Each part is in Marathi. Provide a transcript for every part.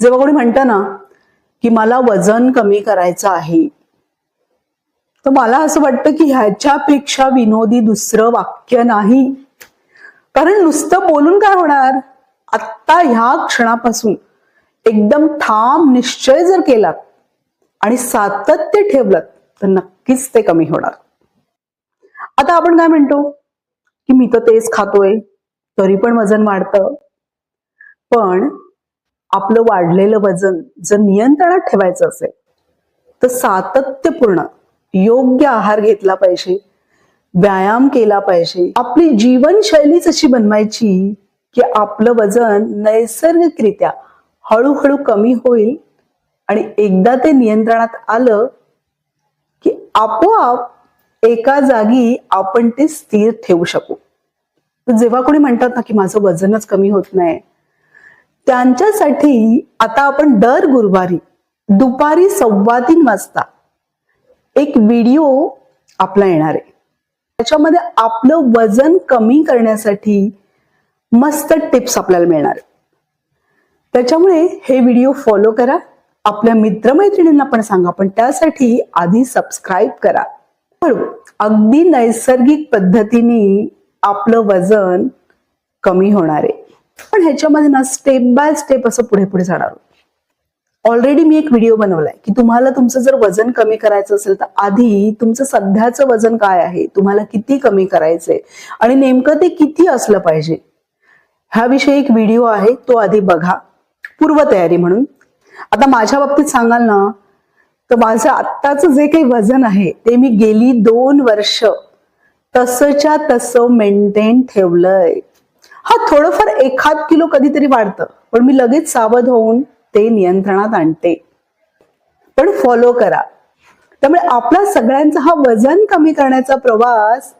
जेव्हा कोणी म्हणतं ना की मला वजन कमी करायचं आहे तर मला असं वाटतं की ह्याच्यापेक्षा विनोदी दुसरं वाक्य नाही. कारण नुसतं बोलून काय होणार? आत्ता ह्या क्षणापासून एकदम ठाम निश्चय जर केलात आणि सातत्य ठेवलं तर नक्कीच ते कमी होणार. आता आपण काय म्हणतो? की मी तर तेच खातोय तरी पण वजन वाढतं. पण आपलं वाढलेलं वजन जर नियंत्रणात ठेवायचं असेल तर सातत्यपूर्ण योग्य आहार घेतला पाहिजे व्यायाम केला पाहिजे. आपली जीवनशैलीच अशी बनवायची की आपलं वजन नैसर्गिकरित्या हळूहळू कमी होईल आणि एकदा ते नियंत्रणात आलं की आपोआप एका जागी आपण ते स्थिर ठेवू शकू. तर जेव्हा कोणी म्हणतात ना की माझं वजनच कमी होत नाही त्यांच्यासाठी आता आपण दर गुरुवारी दुपारी सव्वा तीन वाजता एक व्हिडिओ आपला येणार आहे. त्याच्यामध्ये आपलं वजन कमी करण्यासाठी मस्त टिप्स आपल्याला मिळणार त्याच्यामुळे हे व्हिडिओ फॉलो करा. आपल्या मित्रमैत्रिणींना पण सांगा पण त्यासाठी आधी सबस्क्राईब करा. पण अगदी नैसर्गिक पद्धतीने आपलं वजन कमी होणार आहे. पण ह्याच्यामध्ये ना स्टेप बाय स्टेप असं पुढे पुढे जाणार. ऑलरेडी मी एक व्हिडिओ बनवलाय की तुम्हाला तुमचं जर वजन कमी करायचं असेल तर आधी तुमचं सध्याचं वजन काय आहे? तुम्हाला किती कमी करायचंय? आणि नेमकं ते किती असलं पाहिजे? ह्याविषयी एक व्हिडिओ आहे तो आधी बघा. पूर्वतयारी म्हणून. आता माझ्या बाबतीत सांगाल ना तर माझं आत्ताचं जे काही वजन आहे ते मी गेली दोन वर्ष तसच्या तसं मेंटेन ठेवलंय. हा थोडंफार एखाद किलो कधीतरी वाढतं. पण मी लगेच सावध होऊन ते नियंत्रणात आणते. पण फॉलो करा. त्यामुळे आपला सगळ्यांचा हा वजन कमी करण्याचा प्रवास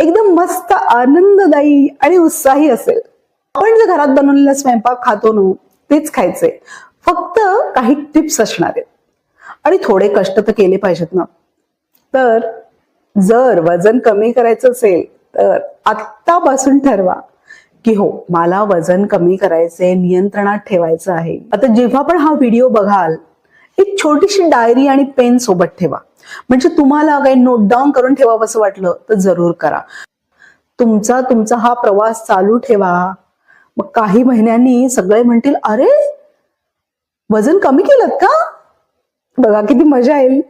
एकदम मस्त आनंददायी आणि उत्साही असेल. आपण जे घरात बनवलेला स्वयंपाक खातो ना तेच खायचे फक्त काही टिप्स असणार आहेत. आणि थोडे कष्ट तर केले पाहिजेत ना. तर जर वजन कमी करायचं असेल तर आत्तापासून ठरवा. की हो मला वजन कमी करायचंय नियंत्रणात ठेवायचं आहे. आता जेव्हा पण हा व्हिडिओ बघाल एक छोटीशी डायरी आणि पेन सोबत ठेवा. म्हणजे तुम्हाला काही नोट डाऊन करून ठेवावं असं वाटलं तर जरूर करा. तुमचा तुमचा हा प्रवास चालू ठेवा. मग काही महिन्यांनी सगळे म्हणतील अरे वजन कमी केलं का? बघा किती मजा येईल.